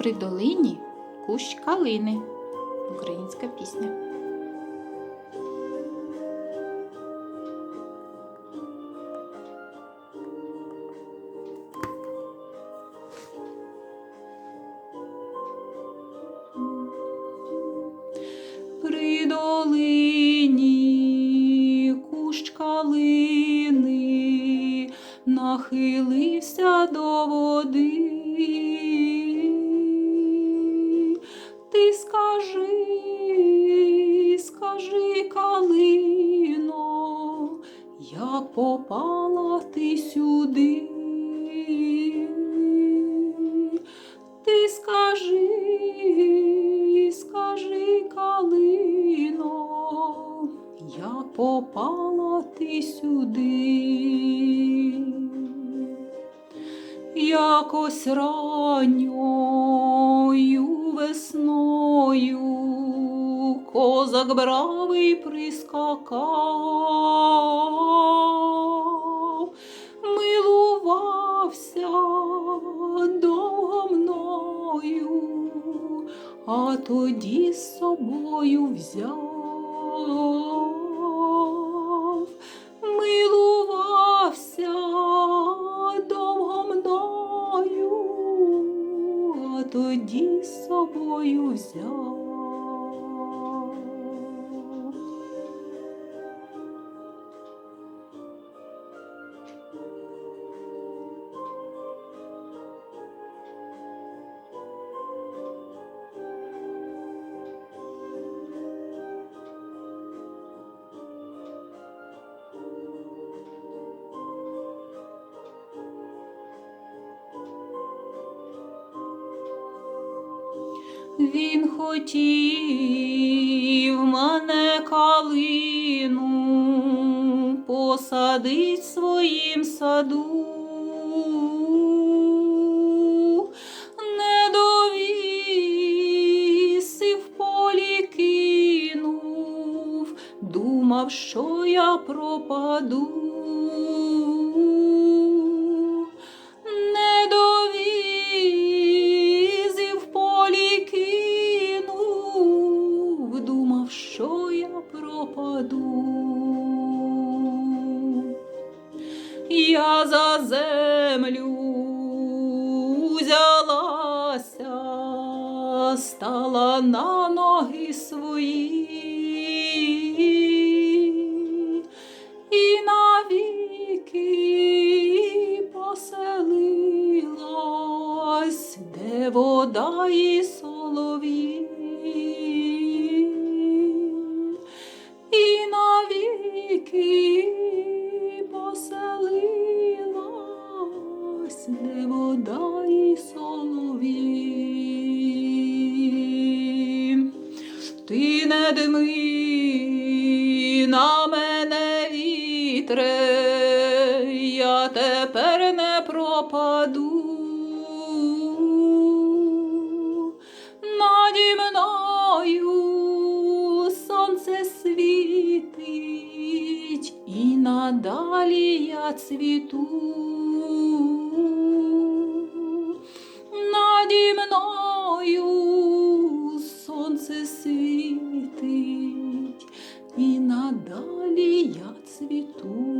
при долині кущ калини. Українська пісня. При долині кущ калини нахилився до води. Ти скажи, скажи, калино, як попала ти сюди. Ти скажи, скажи, калино, як попала ти сюди. Якось ранньою весною козак бравий прискакав, милувався довго мною, а тоді з собою взяв, тоді з собою взяв. Він хотів мене калину посадить в своїм саду. Не довіз в полі кинув, думав, що я пропаду. Я за землю взялася, стала на ноги свої і навіки поселилась, де вода і солов'ї. І навіки Ти не дми на мене вітре, я тепер не пропаду. Наді мною сонце світить, і надалі я цвіту. Наді мною сонце світить, і надалі я цвіту.